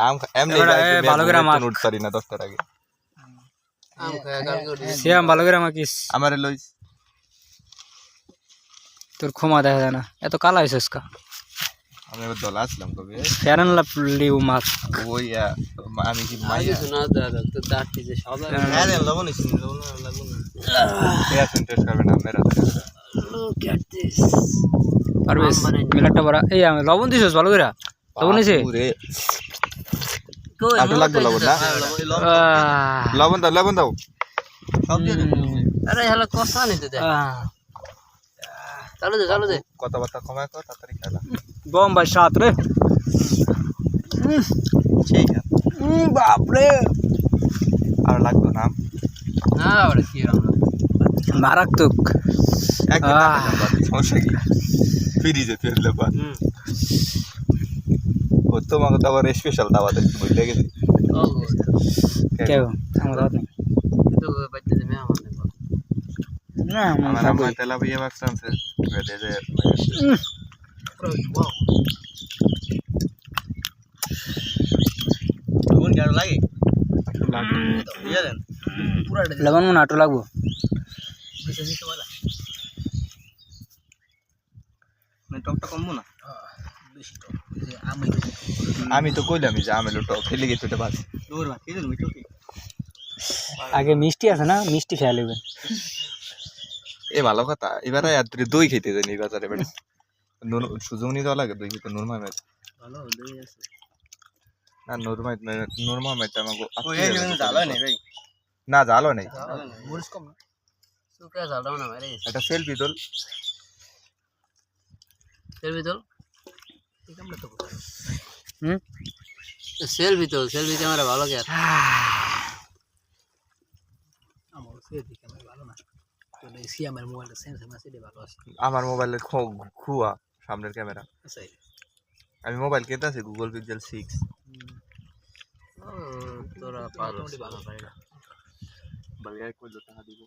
আম এমনি এবার, গাইছে, এ, মেয়ে ভালো করে ঘুমাইতে মাখ। পারি না দশটার আগে। আম খায় কালকে উঠে ভালো করে আমাকিস আমারে লইস। তোর ক্ষমা দেখা যায় না। এত কালা হয়েছিস কা আমি এবার দল আসলাম কবে? ফেরান লিউ মাছ ওই আমি কি মাইয়া? শোনা দাদা তো যে সাদা হেয়ার সেন্টার করবে না মেরা লুক এট দিস মিলাটা বড়া এই আমি লবণ দিছিস ভালো করে? লবণ নিছে লাগবে লবণ না? লবণ দাও লবণ দাও আরে হ্যালো কষা নিতে দে। চালু দে চালু দে। কথাবার্তা কমায় কর তাড়াতাড়ি খেলা। বম ভাই সাত রে। সেই বাপরে আর লাগতো না। না আরে কি মারাত্মক। একদম সমস্যা কি? ফ্রিজে ফেললে হুম। ও তোমাকে তো আবার স্পেশাল দাওয়াত আছে বুঝলে গেছি ও গো কেউ? আমার দাওয়াত নেই। তো বাইতে দে মে আমাদের না আমার আমার লবণ মনে আটো লাগবো। আমি তো কইলাম যে আমি লোটো ফেলে গেছি ওটা বাস আগে মিষ্টি আছে না? মিষ্টি খেয়ে নেবেন এ ভালো কথা এবারে রাত্রে দই খেতে জানি বাজারে বেটা নুন সুযোগ নিতে লাগে দই খেতে নুর মামের ভালো দই আছে না নুর মামের নুর মামের আমাকে না জালো নেই। মরিস কম না? সুকা জালদাও না মারে একটা সেলফি তোল। সেলফি তোল? হুম? সেলফি তোল সেলফি ক্যামেরা ভালো কে আমার মোবাইলে খুয়া সামনের ক্যামেরা আমি মোবাইল কিনতে আছি গুগল পিক্সেল সিক্স তোরা পারো। বাংলায় কইলো টাকা দিব।